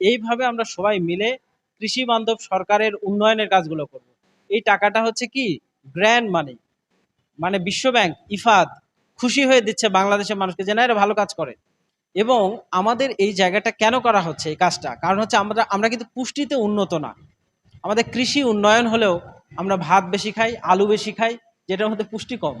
এইভাবে আমরা সবাই মিলে কৃষি বান্ধব সরকারের উন্নয়নের কাজগুলো করব। এই টাকাটা হচ্ছে কি? গ্র্যান্ড মানি মানে বিশ্বব্যাংক, ইফাদ, খুশি হয়ে দিচ্ছে বাংলাদেশের মানুষকে যে না, এরা ভালো কাজ করে। এবং আমাদের এই জায়গাটা কেন করা হচ্ছে এই কাজটা? কারণ হচ্ছে আমরা আমরা কিন্তু পুষ্টিতে উন্নত না। আমাদের কৃষি উন্নয়ন হলেও আমরা ভাত বেশি খাই, আলু বেশি খাই, যেটার মধ্যে পুষ্টি কম।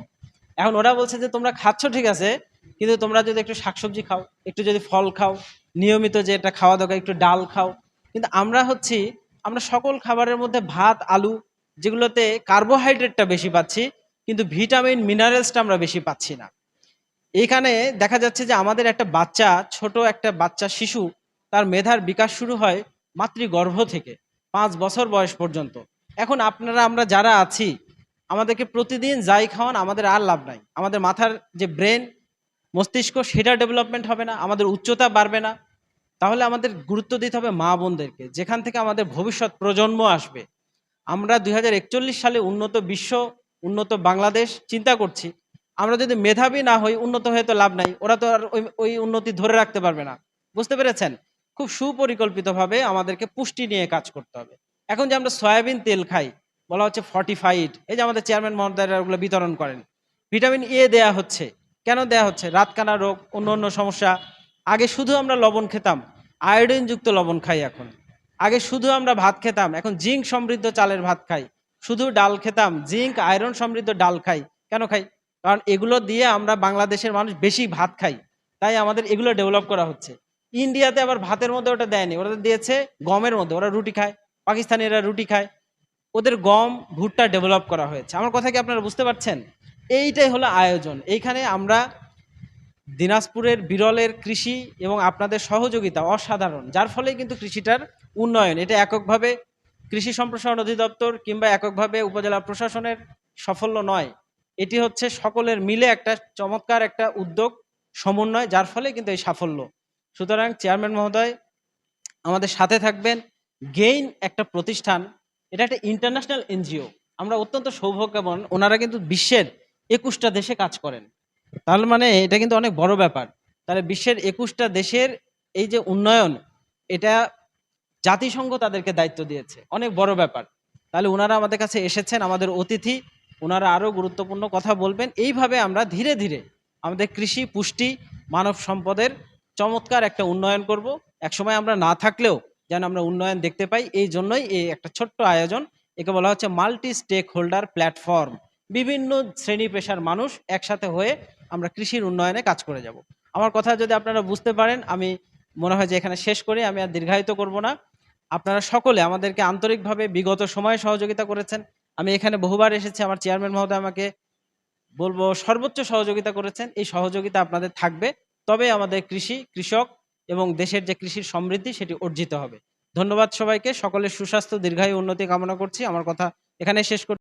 এখন ওরা বলছে যে, তোমরা খাচ্ছ ঠিক আছে, কিন্তু তোমরা যদি একটু শাকসবজি খাও, একটু যদি ফল খাও নিয়মিত যে এটা খাওয়া দরকার, একটু ডাল খাও। কিন্তু আমরা হচ্ছি, আমরা সকল খাবারের মধ্যে ভাত, আলু, যেগুলোতে কার্বোহাইড্রেটটা বেশি পাচ্ছি, কিন্তু ভিটামিন, মিনারেলসটা আমরা বেশি পাচ্ছি না। এইখানে দেখা যাচ্ছে যে আমাদের একটা বাচ্চা, ছোট একটা বাচ্চা শিশু, তার মেধার বিকাশ শুরু হয় মাতৃগর্ভ থেকে, পাঁচ বছর বয়স পর্যন্ত। এখন আপনারা, আমরা যারা আছি, আমাদেরকে প্রতিদিন যাই খাওয়ান, আমাদের আর লাভ নাই। আমাদের মাথার যে ব্রেন, মস্তিষ্ক, সেটা ডেভেলপমেন্ট হবে না, আমাদের উচ্চতা বাড়বে না। তাহলে আমাদের গুরুত্ব দিতে হবে মা বোনদেরকে। যেখান থেকে আমাদের ভবিষ্যৎ প্রজন্ম আসবে। আমরা দুই হাজার একচল্লিশ সালে উন্নত বিশ্ব, উন্নত বাংলাদেশ চিন্তা করছি। আমরা যদি মেধাবী না হই, উন্নত হয়ে তো লাভ নাই। ওরা তো আর ওই উন্নতি ধরে রাখতে পারবে না। বুঝতে পেরেছেন? খুব সুপরিকল্পিতভাবে আমাদেরকে পুষ্টি নিয়ে কাজ করতে হবে। এখন যে আমরা সয়াবিন তেল খাই, বলা হচ্ছে ফর্টিফাইড এই যে আমাদের চেয়ারম্যান মহোদয়রা ওগুলো বিতরণ করেন। ভিটামিন এ দেয়া হচ্ছে। কেন দেয়া হচ্ছে? রাতকানা রোগ অন্য অন্য সমস্যা আগে শুধু আমরা লবণ খেতাম আয়োডিনযুক্ত লবণ খাই এখন। আগে শুধু আমরা ভাত খেতাম, এখন জিঙ্ক সমৃদ্ধ চালের ভাত খাই। শুধু ডাল খেতাম, জিঙ্ক আয়রন সমৃদ্ধ ডাল খাই। কেন খাই? কারণ এগুলো দিয়ে আমরা বাংলাদেশের মানুষ বেশি ভাত খাই। তাই আমাদের এগুলো ডেভেলপ করা হচ্ছে। ইন্ডিয়াতে আবার ভাতের মধ্যে ওটা দেয়নি। ওরা দিয়েছে গমের মধ্যে, ওরা রুটি খায়। পাকিস্তানিরা রুটি খায়। ওদের গম, ভুট্টা ডেভেলপ করা হয়েছে। আমার কথা কি আপনারা বুঝতে পারছেন? এইটাই হলো আয়োজন। এইখানে আমরা দিনাজপুরের বিরলের কৃষি এবং আপনাদের সহযোগিতা অসাধারণ, যার ফলে কিন্তু কৃষিটার উন্নয়ন। এটা এককভাবে কৃষি সম্প্রসারণ অধিদপ্তর কিংবা এককভাবে উপজেলা প্রশাসনের সাফল্য নয়। এটি হচ্ছে সকলের মিলে একটা চমৎকার একটা উদ্যোগ সমন্বয়, যার ফলে কিন্তু এই সাফল্য। সুতরাং চেয়ারম্যান মহোদয়, আমাদের সাথে থাকবেন গেইন একটা প্রতিষ্ঠান। এটা একটা ইন্টারন্যাশনাল এনজিও। আমরা অত্যন্ত সৌভাগ্যবান, ওনারা কিন্তু বিশ্বের একুশটা দেশে কাজ করেন। তাহলে মানে এটা কিন্তু অনেক বড় ব্যাপার। তাহলে বিশ্বের একুশটা দেশের এই যে উন্নয়ন, এটা জাতিসংঘ তাদেরকে দায়িত্ব দিয়েছে। অনেক বড় ব্যাপার। তাহলে ওনারা আমাদের কাছে এসেছেন, আমাদের অতিথি ওনারা আরও গুরুত্বপূর্ণ কথা বলবেন। এইভাবে আমরা ধীরে ধীরে আমাদের কৃষি, পুষ্টি, মানব সম্পদের চমৎকার একটা উন্নয়ন করব। একসময় আমরা না থাকলেও যেন আমরা উন্নয়ন দেখতে পাই, এই জন্যই এই একটা ছোট্ট আয়োজন। একে বলা হচ্ছে মাল্টি স্টেক হোল্ডার প্ল্যাটফর্ম। বিভিন্ন শ্রেণি পেশার মানুষ একসাথে হয়ে আমরা কৃষির উন্নয়নে কাজ করে যাব। আমার কথা যদি আপনারা বুঝতে পারেন, আমি মনে হয় যে এখানে শেষ করে, আমি আর দীর্ঘায়িত করব না। আপনারা সকলে আমাদেরকে আন্তরিকভাবে বিগত সময়ে সহযোগিতা করেছেন। আমি এখানে বহুবার এসেছি, আমার চেয়ারম্যান মহোদয় আমাকে বলব, সর্বোচ্চ সহযোগিতা করেছেন। এই সহযোগিতা আপনাদের থাকবে। তবে আমাদের কৃষি, কৃষক এবং দেশের যে কৃষির সমৃদ্ধি, সেটি অর্জিত হবে। ধন্যবাদ সবাইকে। সকলের সুস্বাস্থ্য, দীর্ঘায়ু উন্নতি কামনা করছি। আমার কথা এখানে শেষ করছি